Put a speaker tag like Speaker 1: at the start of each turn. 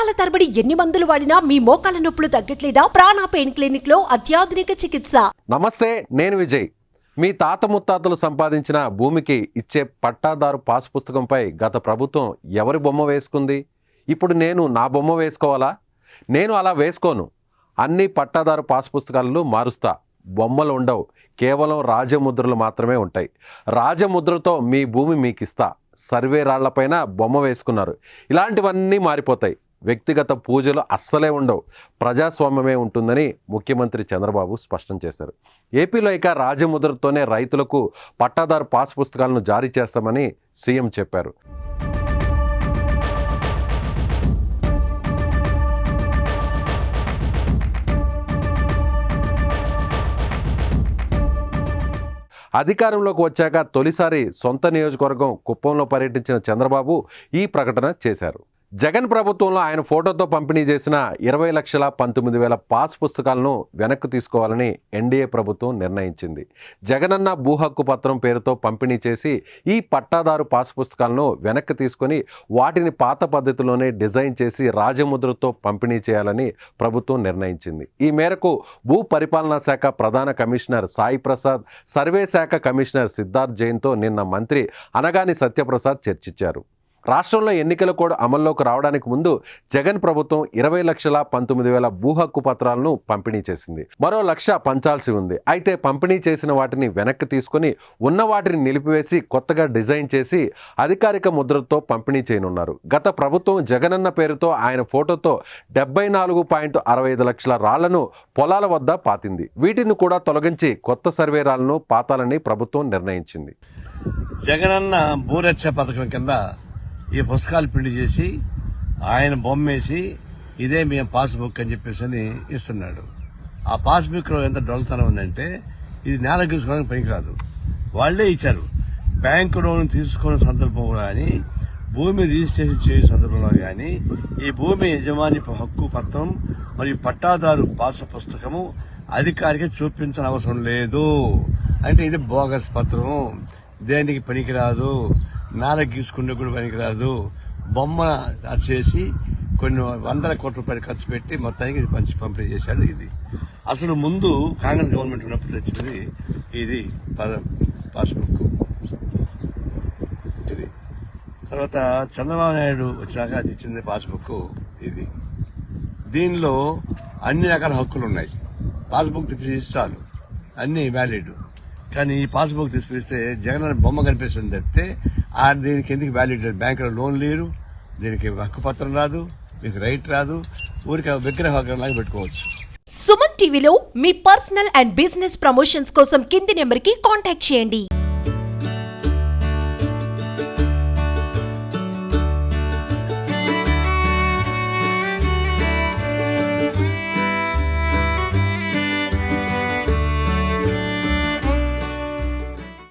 Speaker 1: సంవత్సరాల తరబడి ఎన్ని మందులు వాడినా మీ మోకాల నొప్పులు తగ్గట్లేదా? ప్రాణ పెయిన్ క్లినిక్లో అత్యాధునిక చికిత్స.
Speaker 2: నమస్తే నేను విజయ్. మీ తాత ముత్తాతలు సంపాదించిన భూమికి ఇచ్చే పట్టాదారు పాస్ పుస్తకంపై గత ప్రభుత్వం ఎవరి బొమ్మ వేసుకుంది? ఇప్పుడు నేను నా బొమ్మ వేసుకోవాలా? నేను అలా వేసుకోను. అన్ని పట్టాదారు పాస్ పుస్తకాలను మారుస్తా. బొమ్మలు ఉండవు. కేవలం రాజముద్రలు మాత్రమే ఉంటాయి. రాజముద్రతో మీ భూమి మీకు ఇస్తా సర్వే రాళ్ళపైన బొమ్మ వేసుకున్నారు. ఇలాంటివన్నీ మారిపోతాయి. వ్యక్తిగత పూజలు అస్సలే ఉండవు. ప్రజాస్వామ్యమే ఉంటుందని ముఖ్యమంత్రి చంద్రబాబు స్పష్టం చేశారు. ఏపీలో ఇక రాజముద్రతోనే రైతులకు పట్టాదారు పాస్ పుస్తకాలను జారీ చేస్తామని సీఎం చెప్పారు. అధికారంలోకి వచ్చాక తొలిసారి సొంత నియోజకవర్గం కుప్పంలో పర్యటించిన చంద్రబాబు ఈ ప్రకటన చేశారు. జగన్ ప్రభుత్వంలో ఆయన ఫోటోతో పంపిణీ చేసిన ఇరవై లక్షల పంతొమ్మిది వేల పాస్ పుస్తకాలను వెనక్కి తీసుకోవాలని ఎన్డీఏ ప్రభుత్వం నిర్ణయించింది. జగనన్న భూ హక్కు పత్రం పేరుతో పంపిణీ చేసి ఈ పట్టాదారు పాస్ పుస్తకాలను వెనక్కి తీసుకొని వాటిని పాత పద్ధతిలోనే డిజైన్ చేసి రాజముద్రతో పంపిణీ చేయాలని ప్రభుత్వం నిర్ణయించింది. ఈ మేరకు భూ పరిపాలనా శాఖ ప్రధాన కమిషనర్ సాయి ప్రసాద్ సర్వే శాఖ కమిషనర్ సిద్ధార్థ్ జైన్తో నిన్న మంత్రి అనగాని సత్యప్రసాద్ చర్చించారు. రాష్ట్రంలో ఎన్నికల కోడ్ అమల్లోకి రావడానికి ముందు జగన్ ప్రభుత్వం ఇరవై లక్షల పంతొమ్మిది వేల భూ హక్కు పత్రాలను పంపిణీ చేసింది. మరో లక్ష పంచాల్సి ఉంది. అయితే పంపిణీ చేసిన వాటిని వెనక్కి తీసుకొని ఉన్న వాటిని నిలిపివేసి కొత్తగా డిజైన్ చేసి అధికారిక ముద్రతో పంపిణీ చేయనున్నారు. గత ప్రభుత్వం జగనన్న పేరుతో ఆయన ఫోటోతో డెబ్బై నాలుగు పాయింట్ అరవై ఐదు లక్షల రాళ్ళను పొలాల వద్ద పాతింది. వీటిని కూడా తొలగించి కొత్త సర్వే రాళ్ళను పాతాలని ప్రభుత్వం నిర్ణయించింది.
Speaker 3: జగనన్న భూరక్ష పథకం కింద ఈ పుస్తకాలు ప్రింట్ చేసి ఆయన బొమ్మేసి ఇదే మేము పాస్బుక్ అని చెప్పేసి అని ఇస్తున్నాడు. ఆ పాస్బుక్లో ఎంత డొల్లతనం ఉందంటే ఇది నేల గీసుకోవడానికి పనికిరాదు వాళ్ళే ఇచ్చారు. బ్యాంకు లోన్ తీసుకున్న సందర్భంలో కానీ భూమి రిజిస్ట్రేషన్ చేసే సందర్భంలో కానీ ఈ భూమి యజమాని హక్కు పత్రం మరియు పట్టాదారు పాస్ పుస్తకము అధికారికి చూపించిన అవసరం లేదు. అంటే ఇది బోగస్ పత్రం. దేనికి పనికిరాదు నార గీసుకునే కూడా పనికిరాదు బొమ్మ చేసి కొన్ని వందల కోట్ల రూపాయలు ఖర్చు పెట్టి మొత్తానికి ఇది పంచి పంపిణీ చేశాడు ఇది. అసలు ముందు కాంగ్రెస్ గవర్నమెంట్ ఉన్నప్పుడు తెచ్చింది ఇది పద- పాస్బుక్. ఇది. తర్వాత చంద్రబాబు నాయుడు వచ్చాక అది ఇచ్చింది పాస్బుక్ ఇది. దీనిలో అన్ని రకాల హక్కులు ఉన్నాయి పాస్బుక్ తీసి చాలు. అన్ని వ్యాలిడ్. కానీ ఈ పాస్బుక్ తీసుకొస్తే జగన్ అనే బొమ్మ కనిపిస్తుంది తప్పితే ఆ దీనికి ఎందుకు వ్యాలిడ్ లేదు బ్యాంకులో లోన్ లేరు దీనికి హక్కు పత్రం రాదు మీకు రైట్ రాదు ఊరికి విగ్రహ లాగా పెట్టుకోవచ్చు.
Speaker 1: సుమన్ టీవీలో మీ పర్సనల్ అండ్ బిజినెస్ ప్రమోషన్స్ కోసం కింది నెంబర్కి కాంటాక్ట్ చేయండి.